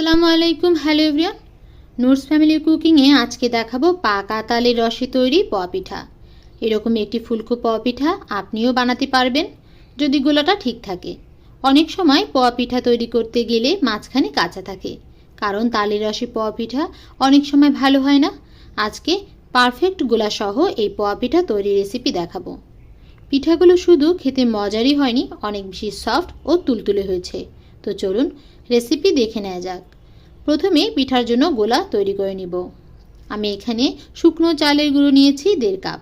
আসসালামু আলাইকুম, hello everyone. Noor's family কুকিংয়ে আজকে দেখাবো পাকা তালের রসে তৈরি পিঠা। এরকম একটি ফুলকো পিঠা আপনিও বানাতে পারবেন, যদি গোলাটা ঠিক থাকে। অনেক সময় পিঠা তৈরি করতে গেলে মাঝখানে কাঁচা থাকে, কারণ তালের রসে পিঠা অনেক সময় ভালো হয় না। আজকে পারফেক্ট গোলা সহ এই পিঠা তৈরির রেসিপি দেখাবো। পিঠাগুলো শুধু খেতে মজারই হয়নি, অনেক বেশি সফট ও তুলতুলে হয়েছে। তো চলুন রেসিপি দেখে নেওয়া যাক। প্রথমে পিঠার জন্য গোলা তৈরি করে নিব। আমি এখানে শুকনো চালের গুঁড়ো নিয়েছি দেড় কাপ।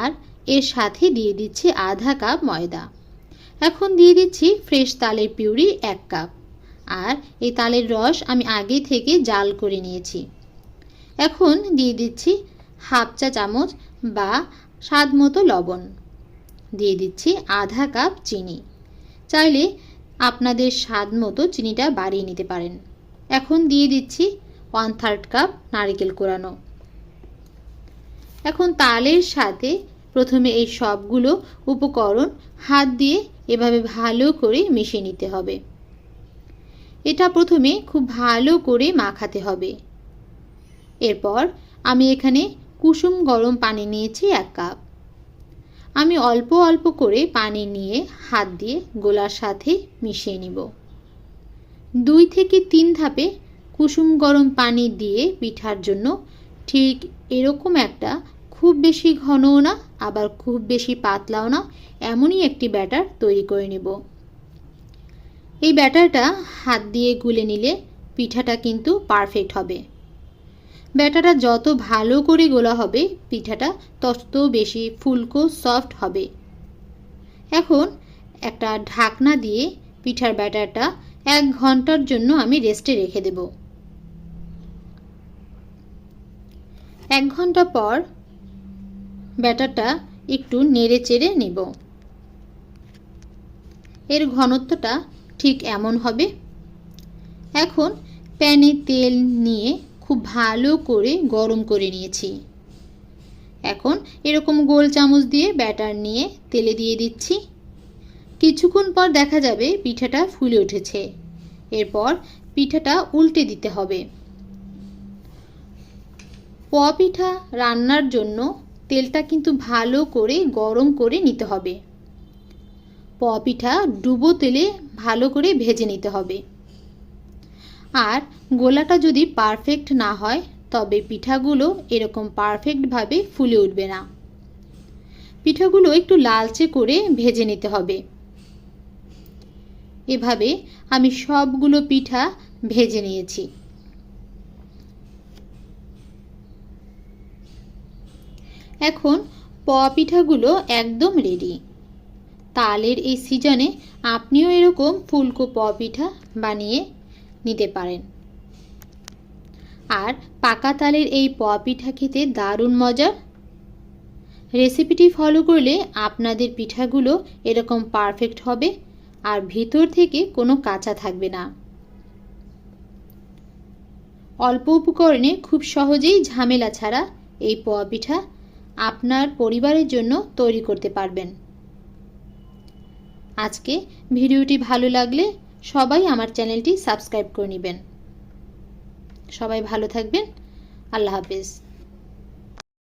আর এর সাথে দিয়ে দিচ্ছি আধা কাপ ময়দা। এখন দিয়ে দিচ্ছি ফ্রেশ তালের পিউরি এক কাপ। আর এই তালের রস আমি আগে থেকে জাল করে নিয়েছি। এখন দিয়ে দিচ্ছি হাফ চা চামচ বা স্বাদ মতো লবণ। দিয়ে দিচ্ছি আধা কাপ চিনি। চাইলে আপনাদের স্বাদ মতো চিনিটা বাড়িয়ে নিতে পারেন। এখন দিয়ে দিচ্ছি ওয়ান থার্ড কাপ নারকেল কোরানো। এখন তালের সাথে প্রথমে এই সবগুলো উপকরণ হাত দিয়ে এভাবে ভালো করে মিশিয়ে নিতে হবে। এটা প্রথমে খুব ভালো করে মাখাতে হবে। এরপর আমি এখানে কুসুম গরম পানি নিয়েছি এক কাপ আমি অল্প অল্প করে পানি নিয়ে হাত দিয়ে গোলার সাথে মিশিয়ে নিব। দুই থেকে তিন ধাপে কুসুম গরম পানি দিয়ে পিঠার জন্য ঠিক এরকম একটা খুব বেশি ঘনও না, আবার খুব বেশি পাতলাও না, এমনই একটি ব্যাটার তৈরি করে নেব। এই ব্যাটারটা হাত দিয়ে গুলে নিলে পিঠাটা কিন্তু পারফেক্ট হবে। ব্যাটাটা যত ভালো করে গোলা হবে, পিঠাটা তত বেশি ফুলকো সফট হবে। এখন একটা ঢাকনা দিয়ে পিঠার ব্যাটারটা এক ঘণ্টার জন্য আমি রেস্টে রেখে দেব। এক ঘণ্টা পর ব্যাটারটা একটু নেড়ে চেড়ে নেব। এর ঘনত্বটা ঠিক এমন হবে। এখন প্যানে তেল নিয়ে খুব ভালো করে গরম করে নিয়েছি। এখন এরকম গোল চামচ দিয়ে ব্যাটার নিয়ে তেলে দিয়ে দিচ্ছি। কিছুক্ষণ পর দেখা যাবে পিঠাটা ফুলে উঠেছে। এরপর পিঠাটা উল্টে দিতে হবে। প পিঠা রান্নার জন্য তেলটা কিন্তু ভালো করে গরম করে নিতে হবে। প পিঠা ডুবো তেলে ভালো করে ভেজে নিতে হবে। আর গোলাটা যদি পারফেক্ট না হয়, তবে পিঠাগুলো এরকম পারফেক্টভাবে ফুলে উঠবে না। পিঠাগুলো একটু লালচে করে ভেজে নিতে হবে। এভাবে আমি সবগুলো পিঠা ভেজে নিয়েছি। এখন প পিঠাগুলো একদম রেডি তালের এই সিজনে আপনিও এরকম ফুলকো প পিঠা বানিয়ে নিতে পারেন। আর পাকা তালের এই প পিঠা খেতে দারুণ মজা। রেসিপিটি ফলো করলে আপনাদের পিঠাগুলো এরকম পারফেক্ট হবে আর ভিতর থেকে কোনো কাঁচা থাকবে না। অল্প উপকরণে খুব সহজেই ঝামেলা ছাড়া এই পোয়া পিঠা আপনার পরিবারের জন্য তৈরি করতে পারবেন। আজকে ভিডিওটি ভালো লাগলে সবাই আমার চ্যানেলটি সাবস্ক্রাইব করে নেবেন। সবাই ভালো থাকবেন। আল্লাহ হাফেজ।